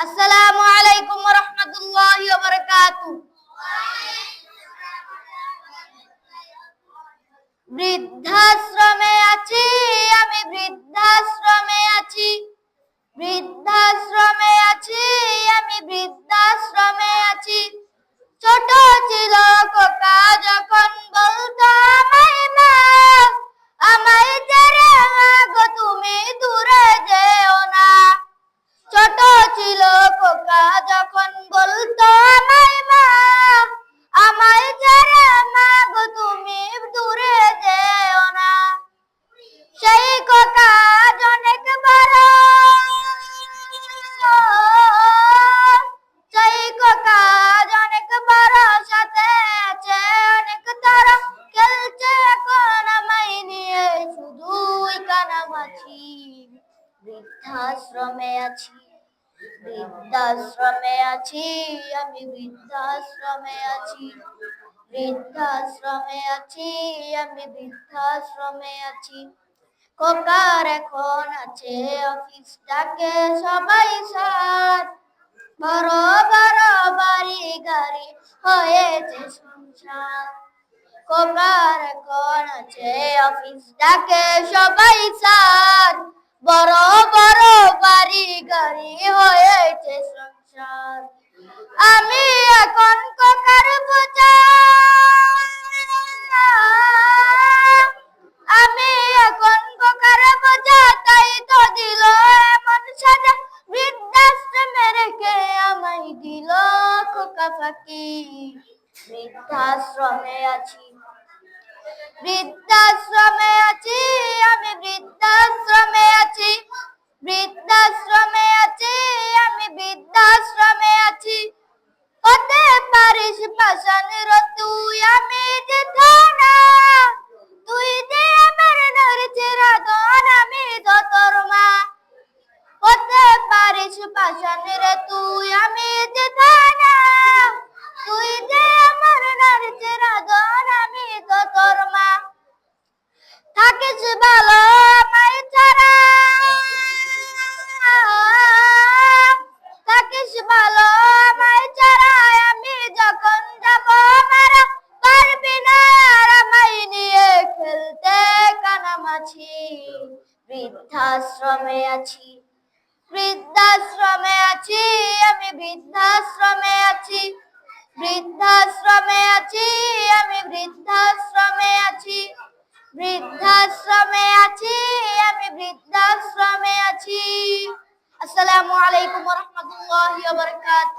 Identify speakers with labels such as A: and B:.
A: আসসালামু আলাইকুম ওয়া রাহমাতুল্লাহি ওয়া বৃদ্ধাশ্রমে বৃদ্ধাশ্রমে আছি বৃদ্ধাশ্রমে আছি, আমি বৃদ্ধাশ্রমে আছি বৃদ্ধাশ্রমে আছি, আমি বৃদ্ধাশ্রমে আছি। খোকার এখন আছে অফিস অফিসটাকে সবাই সার। বড় বড় বাড়ি গাড়ি হয়েছে সংসার। খোকার এখন আছে অফিস অফিসটাকে সবাই সার। বড় বড় বাড়ি গাড়ি হয়েছে সংসার। আমি এখন কোকার আমি এখন কোকার বোঝা তাই তো দিল এমন সাজা। বৃদ্ধাশ্রমে রেখে আমায় দিল খোকা ফাঁকি? বৃদ্ধাশ্রমে আছি। বৃদ্ধাশ্রমে পাশানের তুই আমি যে থানা। তুই যে আমার নড়ছে রাধন আমি তো থাকিস ভালো কানামাছি বৃদ্ধাশ্রমে আছি বৃদ্ধাশ্রমে আছি, আমি বৃদ্ধাশ্রমে আছি বৃদ্ধাশ্রমে আছি, আমি বৃদ্ধাশ্রমে আছি বৃদ্ধাশ্রমে আছি, আমি বৃদ্ধাশ্রমে আছি। আসসালামু আলাইকুম রাহমাতুল্লাহি ওয়া বারাকাতুহু।